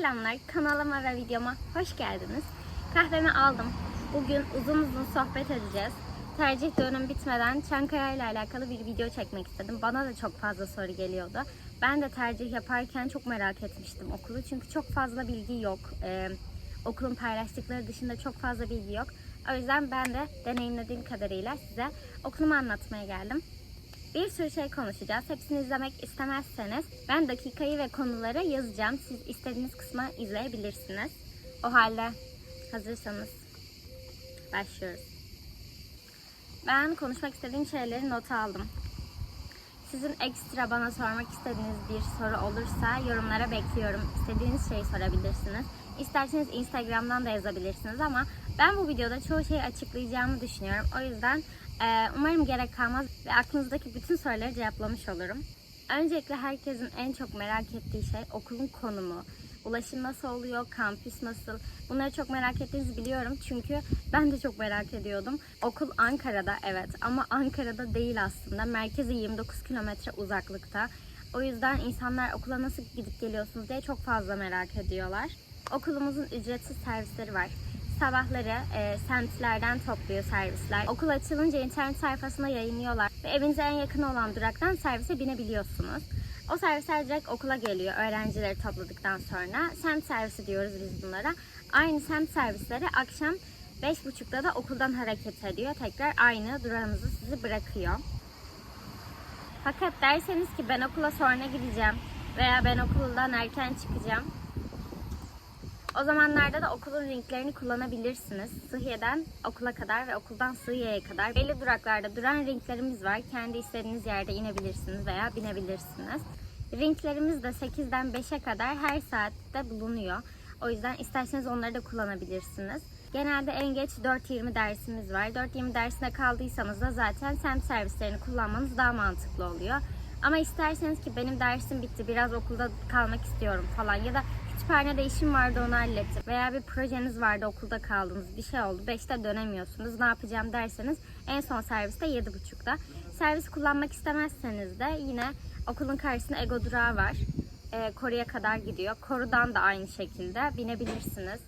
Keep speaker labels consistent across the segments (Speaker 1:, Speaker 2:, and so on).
Speaker 1: Selamlar, kanalıma ve videoma hoş geldiniz. Kahvemi aldım. Bugün uzun uzun sohbet edeceğiz. Tercih dönüm bitmeden Çankaya ile alakalı bir video çekmek istedim. Bana da çok fazla soru geliyordu. Ben de tercih yaparken çok merak etmiştim okulu. Çünkü çok fazla bilgi yok. Ee, okulun paylaştıkları dışında çok fazla bilgi yok. O yüzden ben de deneyimlediğim kadarıyla size okulumu anlatmaya geldim. Bir sürü şey konuşacağız. Hepsini izlemek istemezseniz ben dakikayı ve konuları yazacağım. Siz istediğiniz kısmı izleyebilirsiniz. O halde hazırsanız başlıyoruz. Ben konuşmak istediğim şeyleri not aldım. Sizin ekstra bana sormak istediğiniz bir soru olursa yorumlara bekliyorum. İstediğiniz şeyi sorabilirsiniz. İsterseniz Instagram'dan da yazabilirsiniz ama ben bu videoda çoğu şeyi açıklayacağımı düşünüyorum. O yüzden umarım gerek kalmaz ve aklınızdaki bütün soruları cevaplamış olurum. Öncelikle herkesin en çok merak ettiği şey okulun konumu. Ulaşım nasıl oluyor, kampüs nasıl? Bunları çok merak ettiğinizi biliyorum çünkü ben de çok merak ediyordum. Okul Ankara'da evet ama Ankara'da değil aslında. Merkezi 29 kilometre uzaklıkta. O yüzden insanlar okula nasıl gidip geliyorsunuz diye çok fazla merak ediyorlar. Okulumuzun ücretsiz servisleri var. Sabahları e, semtlerden topluyor servisler. Okul açılınca internet sayfasına yayınlıyorlar. Ve evinize en yakın olan duraktan servise binebiliyorsunuz. O servisler direkt okula geliyor öğrencileri topladıktan sonra. Semt servisi diyoruz biz bunlara. Aynı semt servisleri akşam 5.30'da da okuldan hareket ediyor. Tekrar aynı durağınızı sizi bırakıyor. Fakat derseniz ki ben okula sonra gideceğim veya ben okuldan erken çıkacağım. O zamanlarda da okulun linklerini kullanabilirsiniz. Sıhhiye'den okula kadar ve okuldan Sıhhiye'ye kadar belli duraklarda duran linklerimiz var. Kendi istediğiniz yerde inebilirsiniz veya binebilirsiniz. Linklerimiz de 8'den 5'e kadar her saatte bulunuyor. O yüzden isterseniz onları da kullanabilirsiniz. Genelde en geç 4.20 dersimiz var. 4.20 dersine kaldıysanız da zaten semt servislerini kullanmanız daha mantıklı oluyor. Ama isterseniz ki benim dersim bitti, biraz okulda kalmak istiyorum falan ya da kütüphanede işim vardı onu hallettim veya bir projeniz vardı okulda kaldınız bir şey oldu 5'te dönemiyorsunuz ne yapacağım derseniz en son serviste 7.30'da. Servis kullanmak istemezseniz de yine okulun karşısında Ego durağı var. E, Koru'ya kadar gidiyor. Koru'dan da aynı şekilde binebilirsiniz.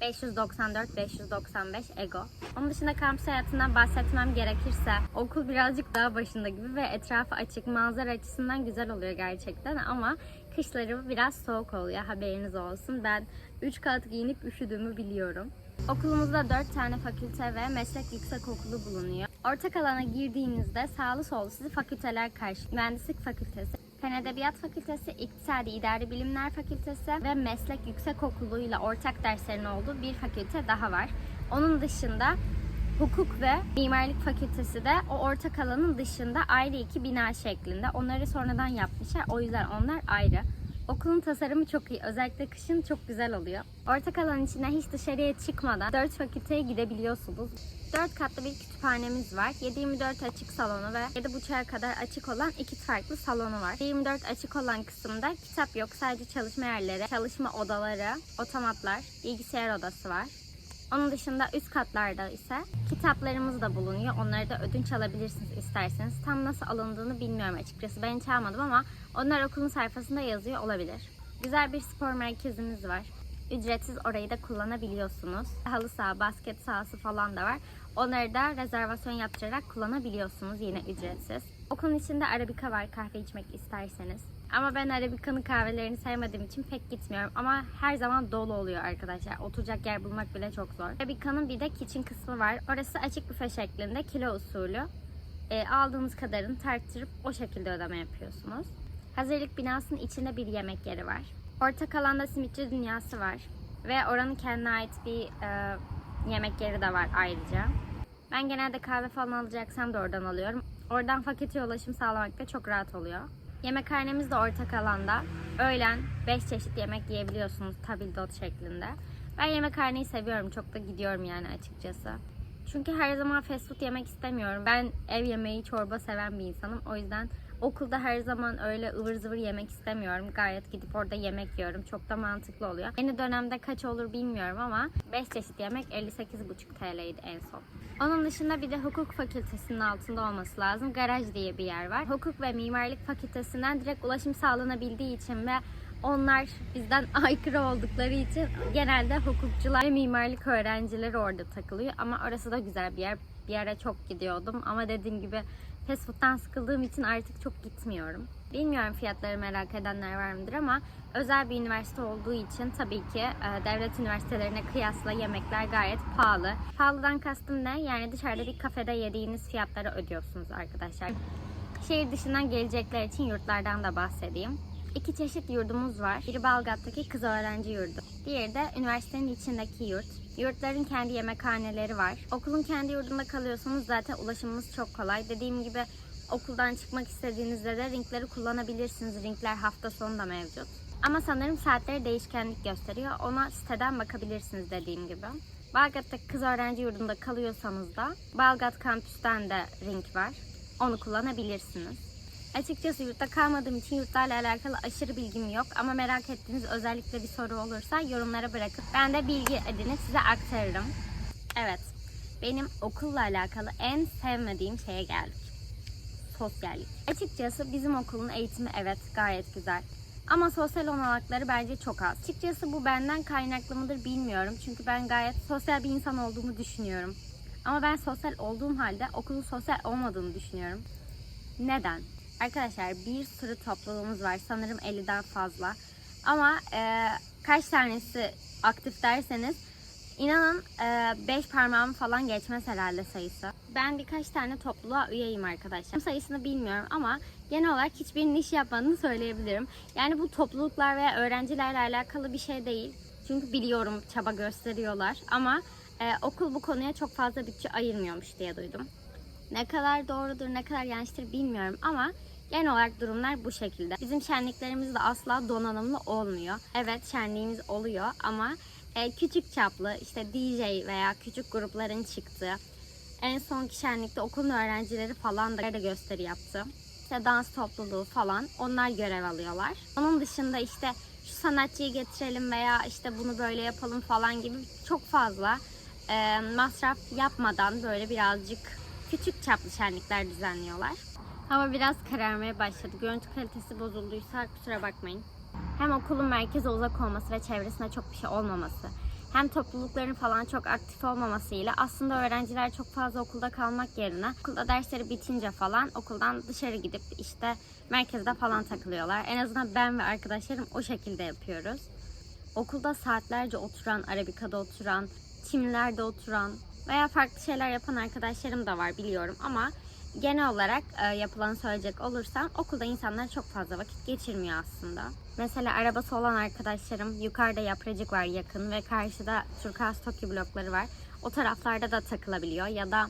Speaker 1: 594-595 Ego. Onun dışında kampüs hayatından bahsetmem gerekirse okul birazcık daha başında gibi ve etrafı açık manzara açısından güzel oluyor gerçekten ama kışları biraz soğuk oluyor haberiniz olsun. Ben 3 kat giyinip üşüdüğümü biliyorum. Okulumuzda 4 tane fakülte ve meslek yüksekokulu bulunuyor. Ortak alana girdiğinizde sağlı sollu sizi fakülteler karşı. Mühendislik fakültesi, Fen Edebiyat Fakültesi, İktisadi İdari Bilimler Fakültesi ve Meslek Yüksekokulu ile ortak derslerin olduğu bir fakülte daha var. Onun dışında Hukuk ve Mimarlık Fakültesi de o ortak alanın dışında ayrı iki bina şeklinde. Onları sonradan yapmışlar. O yüzden onlar ayrı. Okulun tasarımı çok iyi. Özellikle kışın çok güzel oluyor. Ortak alan içinde hiç dışarıya çıkmadan 4 fakülteye gidebiliyorsunuz. 4 katlı bir kütüphanemiz var. 7-24 açık salonu ve 7.30'a kadar açık olan iki farklı salonu var. 24 açık olan kısımda kitap yok. Sadece çalışma yerleri, çalışma odaları, otomatlar, bilgisayar odası var. Onun dışında üst katlarda ise kitaplarımız da bulunuyor. Onları da ödünç alabilirsiniz isterseniz. Tam nasıl alındığını bilmiyorum açıkçası. Ben hiç almadım ama onlar okulun sayfasında yazıyor olabilir. Güzel bir spor merkezimiz var. Ücretsiz orayı da kullanabiliyorsunuz. Halı saha, basket sahası falan da var. Onları da rezervasyon yaptırarak kullanabiliyorsunuz yine ücretsiz. Okulun içinde Arabika var kahve içmek isterseniz. Ama ben Arabika'nın kahvelerini sevmediğim için pek gitmiyorum. Ama her zaman dolu oluyor arkadaşlar. Oturacak yer bulmak bile çok zor. Arabika'nın bir de kitchen kısmı var. Orası açık büfe şeklinde kilo usulü. E, aldığınız kadarını tarttırıp o şekilde ödeme yapıyorsunuz. Hazırlık binasının içinde bir yemek yeri var. Ortak alanda simitçi dünyası var. Ve oranın kendine ait bir e, yemek yeri de var ayrıca. Ben genelde kahve falan alacaksam da oradan alıyorum. Oradan fakülteye ulaşım sağlamak da çok rahat oluyor. Yemekhanemiz de ortak alanda. Öğlen 5 çeşit yemek yiyebiliyorsunuz tabildot şeklinde. Ben yemekhaneyi seviyorum. Çok da gidiyorum yani açıkçası. Çünkü her zaman fast food yemek istemiyorum. Ben ev yemeği, çorba seven bir insanım. O yüzden okulda her zaman öyle ıvır zıvır yemek istemiyorum. Gayet gidip orada yemek yiyorum. Çok da mantıklı oluyor. Yeni dönemde kaç olur bilmiyorum ama 5 çeşit yemek 58,5 TL'ydi en son. Onun dışında bir de hukuk fakültesinin altında olması lazım. Garaj diye bir yer var. Hukuk ve mimarlık fakültesinden direkt ulaşım sağlanabildiği için ve Onlar bizden aykırı oldukları için genelde hukukçular ve mimarlık öğrencileri orada takılıyor. Ama orası da güzel bir yer. Bir ara çok gidiyordum ama dediğim gibi fast food'dan sıkıldığım için artık çok gitmiyorum. Bilmiyorum fiyatları merak edenler var mıdır ama özel bir üniversite olduğu için tabii ki e, devlet üniversitelerine kıyasla yemekler gayet pahalı. Pahalıdan kastım ne? Yani dışarıda bir kafede yediğiniz fiyatları ödüyorsunuz arkadaşlar. Şehir dışından gelecekler için yurtlardan da bahsedeyim. İki çeşit yurdumuz var. Biri Balgat'taki kız öğrenci yurdu. Diğeri de üniversitenin içindeki yurt. Yurtların kendi yemekhaneleri var. Okulun kendi yurdunda kalıyorsanız zaten ulaşımımız çok kolay. Dediğim gibi okuldan çıkmak istediğinizde de ringleri kullanabilirsiniz. Ringler hafta sonu da mevcut. Ama sanırım saatleri değişkenlik gösteriyor. Ona siteden bakabilirsiniz dediğim gibi. Balgat'taki kız öğrenci yurdunda kalıyorsanız da Balgat kampüsten de ring var. Onu kullanabilirsiniz. Açıkçası yurtta kalmadığım için yurtlarla alakalı aşırı bilgim yok ama merak ettiğiniz özellikle bir soru olursa yorumlara bırakıp ben de bilgi edinip size aktarırım. Evet, benim okulla alakalı en sevmediğim şeye geldik. Sosyallik. Açıkçası bizim okulun eğitimi evet gayet güzel. Ama sosyal olanakları bence çok az. Açıkçası bu benden kaynaklı mıdır bilmiyorum. Çünkü ben gayet sosyal bir insan olduğumu düşünüyorum. Ama ben sosyal olduğum halde okulun sosyal olmadığını düşünüyorum. Neden? Arkadaşlar bir sürü topluluğumuz var. Sanırım 50'den fazla. Ama e, kaç tanesi aktif derseniz inanın 5 parmağımı falan geçmez herhalde sayısı. Ben birkaç tane topluluğa üyeyim arkadaşlar. Sayısını bilmiyorum ama genel olarak hiçbir niş yapmadığını söyleyebilirim. Yani bu topluluklar veya öğrencilerle alakalı bir şey değil. Çünkü biliyorum çaba gösteriyorlar ama e, okul bu konuya çok fazla bütçe ayırmıyormuş diye duydum. Ne kadar doğrudur, ne kadar yanlıştır bilmiyorum ama genel olarak durumlar bu şekilde. Bizim şenliklerimiz de asla donanımlı olmuyor. Evet şenliğimiz oluyor ama e, küçük çaplı işte DJ veya küçük grupların çıktığı en sonki şenlikte okulun öğrencileri falan da gösteri yaptı. İşte dans topluluğu falan onlar görev alıyorlar. Onun dışında işte şu sanatçıyı getirelim veya işte bunu böyle yapalım falan gibi çok fazla e, masraf yapmadan böyle birazcık küçük çaplı şenlikler düzenliyorlar. Hava biraz kararmaya başladı. Görüntü kalitesi bozulduysa kusura bakmayın. Hem okulun merkeze uzak olması ve çevresinde çok bir şey olmaması, hem toplulukların falan çok aktif olmamasıyla aslında öğrenciler çok fazla okulda kalmak yerine okulda dersleri bitince falan okuldan dışarı gidip işte merkezde falan takılıyorlar. En azından ben ve arkadaşlarım o şekilde yapıyoruz. Okulda saatlerce oturan, arabikada oturan, çimlerde oturan veya farklı şeyler yapan arkadaşlarım da var biliyorum ama genel olarak e, yapılanı söyleyecek olursam okulda insanlar çok fazla vakit geçirmiyor aslında. Mesela arabası olan arkadaşlarım yukarıda yapracık var yakın ve karşıda Turkuaz Toki blokları var. O taraflarda da takılabiliyor ya da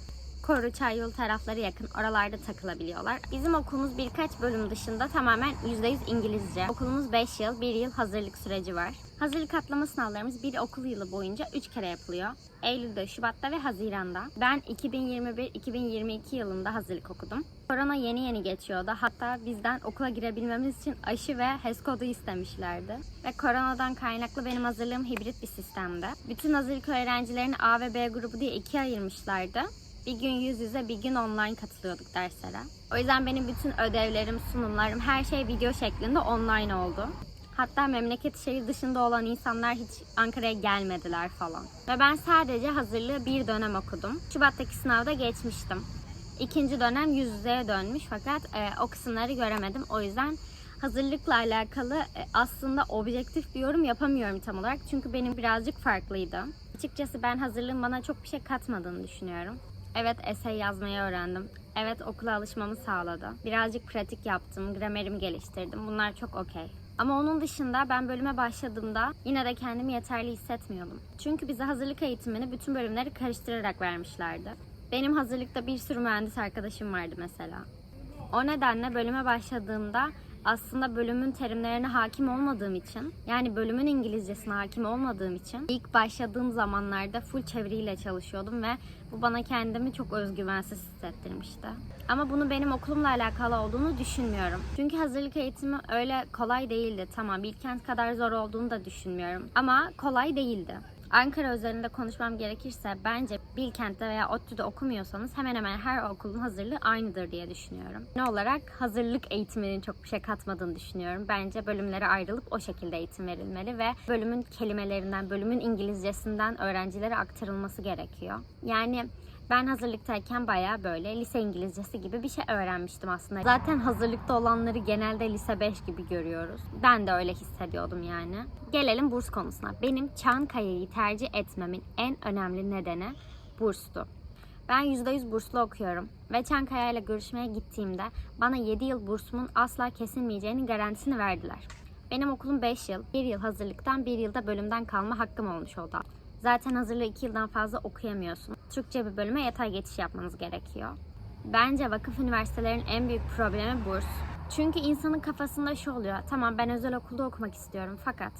Speaker 1: Koru Çayyolu tarafları yakın oralarda takılabiliyorlar. Bizim okulumuz birkaç bölüm dışında tamamen %100 İngilizce. Okulumuz 5 yıl, 1 yıl hazırlık süreci var. Hazırlık atlama sınavlarımız bir okul yılı boyunca 3 kere yapılıyor. Eylül'de, Şubat'ta ve Haziran'da. Ben 2021-2022 yılında hazırlık okudum. Korona yeni yeni geçiyordu. Hatta bizden okula girebilmemiz için aşı ve HES kodu istemişlerdi. Ve koronadan kaynaklı benim hazırlığım hibrit bir sistemde. Bütün hazırlık öğrencilerini A ve B grubu diye ikiye ayırmışlardı. Bir gün yüz yüze, bir gün online katılıyorduk derslere. O yüzden benim bütün ödevlerim, sunumlarım, her şey video şeklinde online oldu. Hatta memleket şehir dışında olan insanlar hiç Ankara'ya gelmediler falan. Ve ben sadece hazırlığı bir dönem okudum. Şubat'taki sınavda geçmiştim. İkinci dönem yüz yüzeye dönmüş fakat e, o kısımları göremedim. O yüzden hazırlıkla alakalı e, aslında objektif bir yorum yapamıyorum tam olarak. Çünkü benim birazcık farklıydı. Açıkçası ben hazırlığın bana çok bir şey katmadığını düşünüyorum. Evet essay yazmayı öğrendim. Evet okula alışmamı sağladı. Birazcık pratik yaptım, gramerimi geliştirdim. Bunlar çok okey. Ama onun dışında ben bölüme başladığımda yine de kendimi yeterli hissetmiyordum. Çünkü bize hazırlık eğitimini bütün bölümleri karıştırarak vermişlerdi. Benim hazırlıkta bir sürü mühendis arkadaşım vardı mesela. O nedenle bölüme başladığımda aslında bölümün terimlerine hakim olmadığım için yani bölümün İngilizcesine hakim olmadığım için ilk başladığım zamanlarda full çeviriyle çalışıyordum ve bu bana kendimi çok özgüvensiz hissettirmişti. Ama bunu benim okulumla alakalı olduğunu düşünmüyorum. Çünkü hazırlık eğitimi öyle kolay değildi. Tamam Bilkent kadar zor olduğunu da düşünmüyorum. Ama kolay değildi. Ankara özelinde konuşmam gerekirse bence Bilkent'te veya ODTÜ'de okumuyorsanız hemen hemen her okulun hazırlığı aynıdır diye düşünüyorum. Ne olarak hazırlık eğitiminin çok bir şey katmadığını düşünüyorum. Bence bölümlere ayrılıp o şekilde eğitim verilmeli ve bölümün kelimelerinden, bölümün İngilizcesinden öğrencilere aktarılması gerekiyor. Yani ben hazırlıktayken bayağı böyle lise İngilizcesi gibi bir şey öğrenmiştim aslında. Zaten hazırlıkta olanları genelde lise 5 gibi görüyoruz. Ben de öyle hissediyordum yani. Gelelim burs konusuna. Benim Çankaya'yı tercih etmemin en önemli nedeni burstu. Ben %100 burslu okuyorum ve Çankaya ile görüşmeye gittiğimde bana 7 yıl bursumun asla kesilmeyeceğinin garantisini verdiler. Benim okulum 5 yıl, 1 yıl hazırlıktan 1 yılda bölümden kalma hakkım olmuş oldu. Zaten hazırlığı 2 yıldan fazla okuyamıyorsun. Türkçe bir bölüme yatay geçiş yapmanız gerekiyor. Bence vakıf üniversitelerinin en büyük problemi burs. Çünkü insanın kafasında şu oluyor. Tamam ben özel okulda okumak istiyorum fakat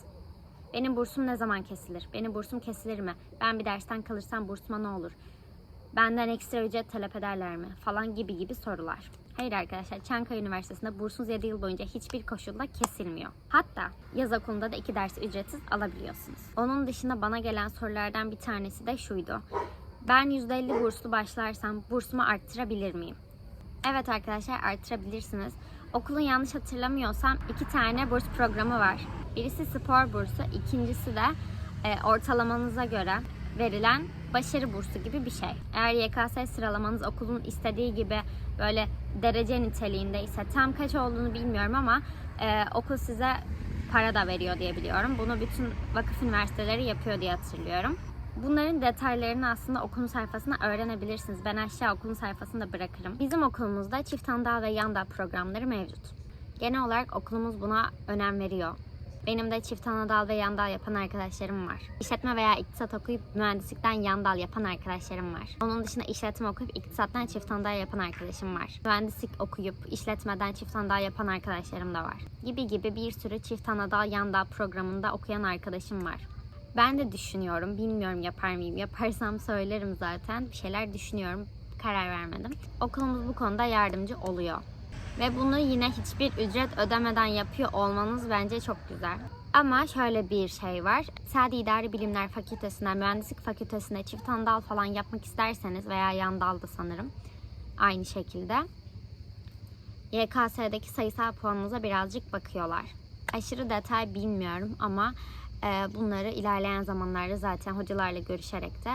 Speaker 1: benim bursum ne zaman kesilir? Benim bursum kesilir mi? Ben bir dersten kalırsam bursuma ne olur? Benden ekstra ücret talep ederler mi? Falan gibi gibi sorular. Hayır arkadaşlar Çankaya Üniversitesi'nde bursunuz 7 yıl boyunca hiçbir koşulda kesilmiyor. Hatta yaz okulunda da iki dersi ücretsiz alabiliyorsunuz. Onun dışında bana gelen sorulardan bir tanesi de şuydu. Ben %50 burslu başlarsam bursumu arttırabilir miyim? Evet arkadaşlar arttırabilirsiniz. Okulun yanlış hatırlamıyorsam iki tane burs programı var. Birisi spor bursu, ikincisi de e, ortalamanıza göre verilen başarı bursu gibi bir şey. Eğer YKS sıralamanız okulun istediği gibi böyle derece niteliğinde ise tam kaç olduğunu bilmiyorum ama e, okul size para da veriyor diye biliyorum. Bunu bütün vakıf üniversiteleri yapıyor diye hatırlıyorum. Bunların detaylarını aslında okulun sayfasına öğrenebilirsiniz. Ben aşağı okulun sayfasını da bırakırım. Bizim okulumuzda çift andal ve yan dal programları mevcut. Genel olarak okulumuz buna önem veriyor. Benim de çift anadal ve yandal yapan arkadaşlarım var. İşletme veya iktisat okuyup mühendislikten yandal yapan arkadaşlarım var. Onun dışında işletme okuyup iktisattan çift anadal yapan arkadaşım var. Mühendislik okuyup işletmeden çift anadal yapan arkadaşlarım da var. Gibi gibi bir sürü çift anadal yandal programında okuyan arkadaşım var. Ben de düşünüyorum. Bilmiyorum yapar mıyım. Yaparsam söylerim zaten. Bir şeyler düşünüyorum. Karar vermedim. Okulumuz bu konuda yardımcı oluyor. Ve bunu yine hiçbir ücret ödemeden yapıyor olmanız bence çok güzel. Ama şöyle bir şey var. Sadi İdari Bilimler Fakültesinden, Mühendislik Fakültesinde çift andal falan yapmak isterseniz veya yan dalda sanırım aynı şekilde YKS'deki sayısal puanınıza birazcık bakıyorlar. Aşırı detay bilmiyorum ama e, bunları ilerleyen zamanlarda zaten hocalarla görüşerek de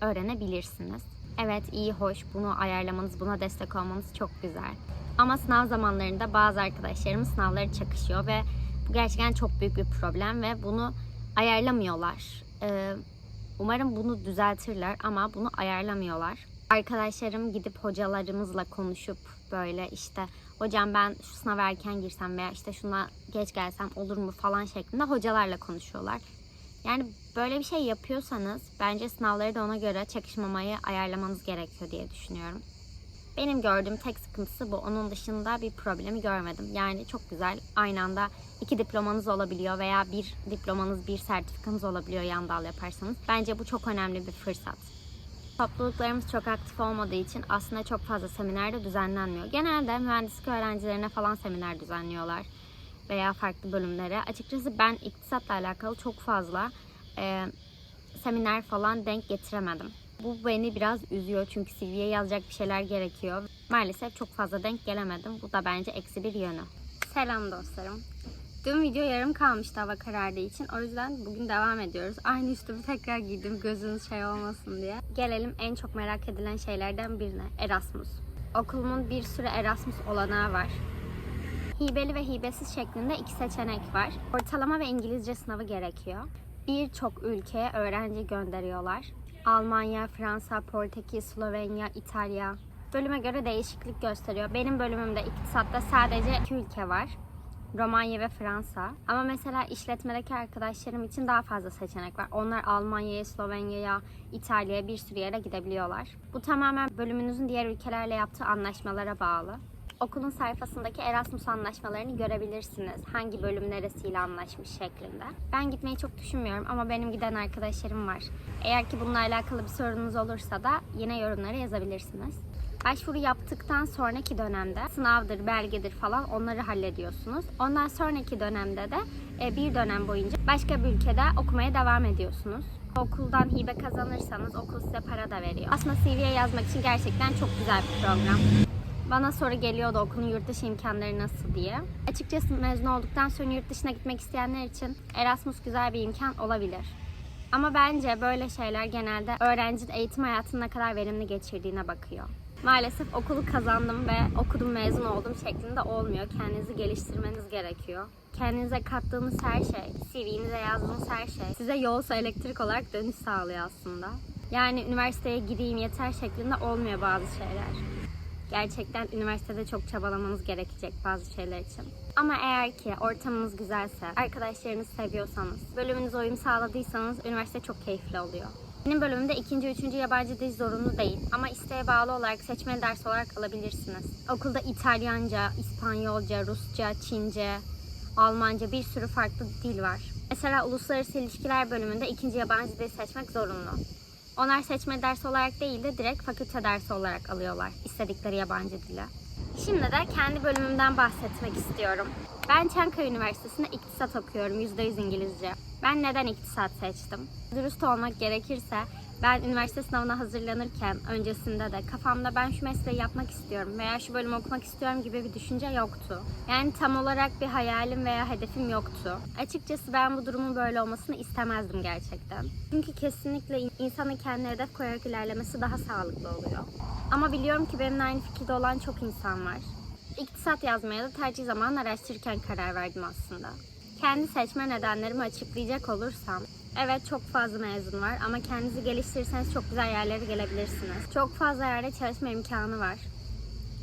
Speaker 1: öğrenebilirsiniz. Evet iyi hoş bunu ayarlamanız, buna destek olmanız çok güzel. Ama sınav zamanlarında bazı arkadaşlarım sınavları çakışıyor ve bu gerçekten çok büyük bir problem ve bunu ayarlamıyorlar. Ee, umarım bunu düzeltirler ama bunu ayarlamıyorlar. Arkadaşlarım gidip hocalarımızla konuşup böyle işte hocam ben şu sınava erken girsem veya işte şuna geç gelsem olur mu falan şeklinde hocalarla konuşuyorlar. Yani böyle bir şey yapıyorsanız bence sınavları da ona göre çakışmamayı ayarlamanız gerekiyor diye düşünüyorum. Benim gördüğüm tek sıkıntısı bu. Onun dışında bir problemi görmedim. Yani çok güzel. Aynı anda iki diplomanız olabiliyor veya bir diplomanız, bir sertifikanız olabiliyor yan dal yaparsanız. Bence bu çok önemli bir fırsat. Topluluklarımız çok aktif olmadığı için aslında çok fazla seminer de düzenlenmiyor. Genelde mühendislik öğrencilerine falan seminer düzenliyorlar veya farklı bölümlere. Açıkçası ben iktisatla alakalı çok fazla e, seminer falan denk getiremedim. Bu beni biraz üzüyor çünkü CV'ye yazacak bir şeyler gerekiyor. Maalesef çok fazla denk gelemedim. Bu da bence eksi bir yönü. Selam dostlarım. Dün video yarım kalmıştı hava karardığı için. O yüzden bugün devam ediyoruz. Aynı üstümü tekrar giydim gözünüz şey olmasın diye. Gelelim en çok merak edilen şeylerden birine. Erasmus. Okulumun bir sürü Erasmus olanağı var. Hibeli ve hibesiz şeklinde iki seçenek var. Ortalama ve İngilizce sınavı gerekiyor. Birçok ülkeye öğrenci gönderiyorlar. Almanya, Fransa, Portekiz, Slovenya, İtalya. Bölüme göre değişiklik gösteriyor. Benim bölümümde iktisatta sadece iki ülke var. Romanya ve Fransa. Ama mesela işletmedeki arkadaşlarım için daha fazla seçenek var. Onlar Almanya'ya, Slovenya'ya, İtalya'ya bir sürü yere gidebiliyorlar. Bu tamamen bölümünüzün diğer ülkelerle yaptığı anlaşmalara bağlı. Okulun sayfasındaki Erasmus anlaşmalarını görebilirsiniz. Hangi bölüm neresiyle anlaşmış şeklinde. Ben gitmeyi çok düşünmüyorum ama benim giden arkadaşlarım var. Eğer ki bununla alakalı bir sorunuz olursa da yine yorumlara yazabilirsiniz. Başvuru yaptıktan sonraki dönemde sınavdır, belgedir falan onları hallediyorsunuz. Ondan sonraki dönemde de e, bir dönem boyunca başka bir ülkede okumaya devam ediyorsunuz. Okuldan hibe kazanırsanız okul size para da veriyor. Aslında CV'ye yazmak için gerçekten çok güzel bir program. Bana soru geliyordu okulun yurt dışı imkanları nasıl diye. Açıkçası mezun olduktan sonra yurt dışına gitmek isteyenler için Erasmus güzel bir imkan olabilir. Ama bence böyle şeyler genelde öğrencinin eğitim hayatını ne kadar verimli geçirdiğine bakıyor. Maalesef okulu kazandım ve okudum mezun oldum şeklinde olmuyor. Kendinizi geliştirmeniz gerekiyor. Kendinize kattığınız her şey, CV'nize yazdığınız her şey size yolsa elektrik olarak dönüş sağlıyor aslında. Yani üniversiteye gireyim yeter şeklinde olmuyor bazı şeyler. Gerçekten üniversitede çok çabalamanız gerekecek bazı şeyler için. Ama eğer ki ortamınız güzelse, arkadaşlarınızı seviyorsanız, bölümünüze uyum sağladıysanız üniversite çok keyifli oluyor. Benim bölümümde ikinci, üçüncü yabancı dil zorunlu değil ama isteğe bağlı olarak seçmeli ders olarak alabilirsiniz. Okulda İtalyanca, İspanyolca, Rusça, Çince, Almanca bir sürü farklı dil var. Mesela uluslararası ilişkiler bölümünde ikinci yabancı dil seçmek zorunlu. Onlar seçme dersi olarak değil de direkt fakülte dersi olarak alıyorlar istedikleri yabancı dili. Şimdi de kendi bölümümden bahsetmek istiyorum. Ben Çankaya Üniversitesi'nde iktisat okuyorum, %100 İngilizce. Ben neden iktisat seçtim? Dürüst olmak gerekirse ben üniversite sınavına hazırlanırken öncesinde de kafamda ben şu mesleği yapmak istiyorum veya şu bölümü okumak istiyorum gibi bir düşünce yoktu. Yani tam olarak bir hayalim veya hedefim yoktu. Açıkçası ben bu durumun böyle olmasını istemezdim gerçekten. Çünkü kesinlikle insanın kendine hedef koyarak ilerlemesi daha sağlıklı oluyor. Ama biliyorum ki benimle aynı fikirde olan çok insan var. İktisat yazmaya da tercih zamanı araştırırken karar verdim aslında. Kendi seçme nedenlerimi açıklayacak olursam, evet çok fazla mezun var ama kendinizi geliştirirseniz çok güzel yerlere gelebilirsiniz. Çok fazla yerde çalışma imkanı var.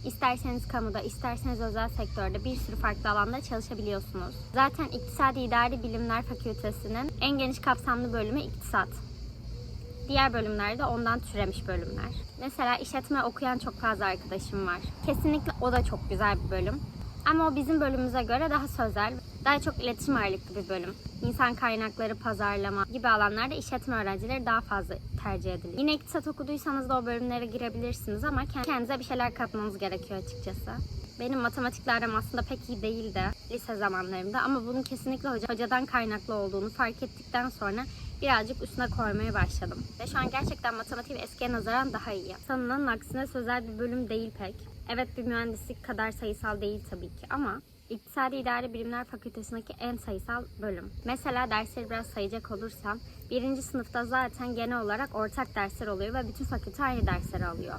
Speaker 1: İsterseniz kamuda, isterseniz özel sektörde bir sürü farklı alanda çalışabiliyorsunuz. Zaten İktisadi İdari Bilimler Fakültesinin en geniş kapsamlı bölümü iktisat. Diğer bölümlerde ondan türemiş bölümler. Mesela işletme okuyan çok fazla arkadaşım var. Kesinlikle o da çok güzel bir bölüm. Ama o bizim bölümümüze göre daha sözel, daha çok iletişim ağırlıklı bir bölüm. İnsan kaynakları, pazarlama gibi alanlarda işletme öğrencileri daha fazla tercih ediliyor. Yine iktisat okuduysanız da o bölümlere girebilirsiniz ama kendinize bir şeyler katmanız gerekiyor açıkçası. Benim matematikle aram aslında pek iyi değildi lise zamanlarımda ama bunun kesinlikle hoca, hocadan kaynaklı olduğunu fark ettikten sonra birazcık üstüne koymaya başladım. Ve şu an gerçekten matematiğim eskiye nazaran daha iyi. Sanılanın aksine sözel bir bölüm değil pek. Evet bir mühendislik kadar sayısal değil tabii ki ama İktisadi İdari Bilimler Fakültesindeki en sayısal bölüm. Mesela dersleri biraz sayacak olursam, birinci sınıfta zaten genel olarak ortak dersler oluyor ve bütün fakülte aynı dersleri alıyor.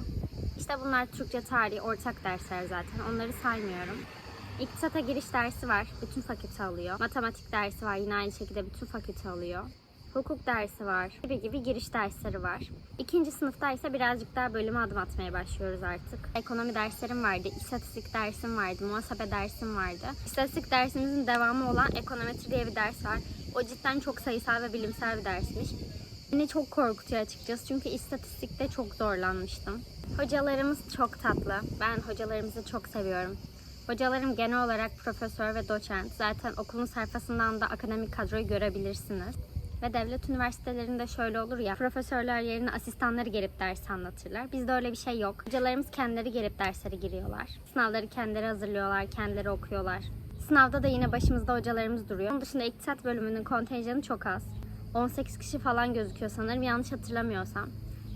Speaker 1: İşte bunlar Türkçe, tarih, ortak dersler zaten. Onları saymıyorum. İktisata giriş dersi var. Bütün fakülte alıyor. Matematik dersi var. Yine aynı şekilde bütün fakülte alıyor. Hukuk dersi var. Gibi gibi giriş dersleri var. İkinci sınıfta ise birazcık daha bölüme adım atmaya başlıyoruz artık. Ekonomi derslerim vardı, istatistik dersim vardı, muhasebe dersim vardı. İstatistik dersimizin devamı olan ekonometri diye bir ders var. O cidden çok sayısal ve bilimsel bir dersmiş. Beni çok korkutuyor açıkçası çünkü istatistikte çok zorlanmıştım. Hocalarımız çok tatlı. Ben hocalarımızı çok seviyorum. Hocalarım genel olarak profesör ve doçent. Zaten okulun sayfasından da akademik kadroyu görebilirsiniz. Ve devlet üniversitelerinde şöyle olur ya, profesörler yerine asistanları gelip ders anlatırlar. Bizde öyle bir şey yok. Hocalarımız kendileri gelip derslere giriyorlar. Sınavları kendileri hazırlıyorlar, kendileri okuyorlar. Sınavda da yine başımızda hocalarımız duruyor. Onun dışında iktisat bölümünün kontenjanı çok az. 18 kişi falan gözüküyor sanırım yanlış hatırlamıyorsam.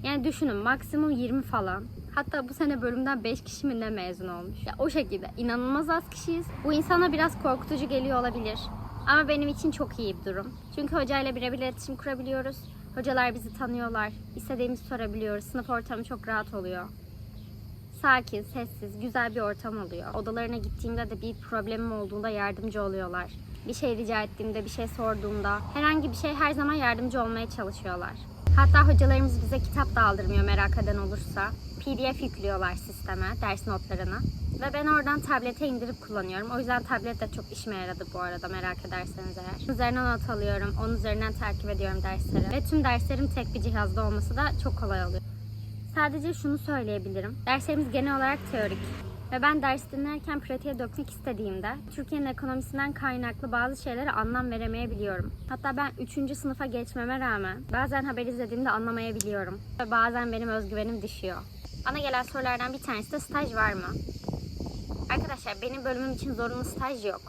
Speaker 1: Yani düşünün maksimum 20 falan. Hatta bu sene bölümden 5 kişi mi ne mezun olmuş. Ya o şekilde inanılmaz az kişiyiz. Bu insana biraz korkutucu geliyor olabilir. Ama benim için çok iyi bir durum. Çünkü hocayla birebir iletişim kurabiliyoruz. Hocalar bizi tanıyorlar. İstediğimizi sorabiliyoruz. Sınıf ortamı çok rahat oluyor. Sakin, sessiz, güzel bir ortam oluyor. Odalarına gittiğimde de bir problemim olduğunda yardımcı oluyorlar. Bir şey rica ettiğimde, bir şey sorduğumda herhangi bir şey her zaman yardımcı olmaya çalışıyorlar. Hatta hocalarımız bize kitap da aldırmıyor merak eden olursa. PDF yüklüyorlar sisteme, ders notlarını. Ve ben oradan tablete indirip kullanıyorum. O yüzden tablet de çok işime yaradı bu arada merak ederseniz eğer. Üzerine not alıyorum, onun üzerinden takip ediyorum dersleri. Ve tüm derslerim tek bir cihazda olması da çok kolay oluyor. Sadece şunu söyleyebilirim. Derslerimiz genel olarak teorik. Ve ben ders dinlerken pratiğe dökmek istediğimde Türkiye'nin ekonomisinden kaynaklı bazı şeylere anlam veremeyebiliyorum. Hatta ben 3. sınıfa geçmeme rağmen bazen haber izlediğimde anlamayabiliyorum. Ve bazen benim özgüvenim düşüyor. Bana gelen sorulardan bir tanesi de staj var mı? Arkadaşlar benim bölümüm için zorunlu staj yok.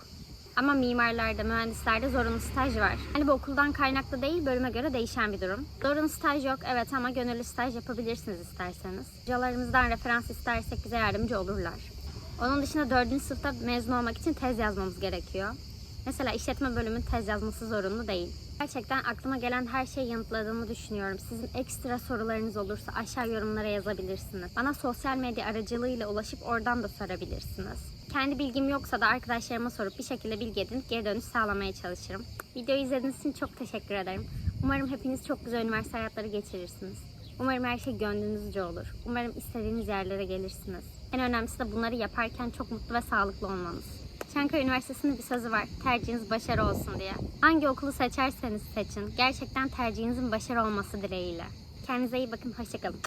Speaker 1: Ama mimarlarda, mühendislerde zorunlu staj var. Yani bu okuldan kaynaklı değil, bölüme göre değişen bir durum. Zorunlu staj yok, evet ama gönüllü staj yapabilirsiniz isterseniz. Hocalarımızdan referans istersek bize yardımcı olurlar. Onun dışında 4. sınıfta mezun olmak için tez yazmamız gerekiyor. Mesela işletme bölümün tez yazması zorunlu değil. Gerçekten aklıma gelen her şeyi yanıtladığımı düşünüyorum. Sizin ekstra sorularınız olursa aşağı yorumlara yazabilirsiniz. Bana sosyal medya aracılığıyla ulaşıp oradan da sorabilirsiniz. Kendi bilgim yoksa da arkadaşlarıma sorup bir şekilde bilgi edinip geri dönüş sağlamaya çalışırım. Videoyu izlediğiniz için çok teşekkür ederim. Umarım hepiniz çok güzel üniversite hayatları geçirirsiniz. Umarım her şey gönlünüzce olur. Umarım istediğiniz yerlere gelirsiniz. En önemlisi de bunları yaparken çok mutlu ve sağlıklı olmanız. Çankaya Üniversitesi'nin bir sözü var. Tercihiniz başarı olsun diye. Hangi okulu seçerseniz seçin. Gerçekten tercihinizin başarı olması dileğiyle. Kendinize iyi bakın. Hoşçakalın.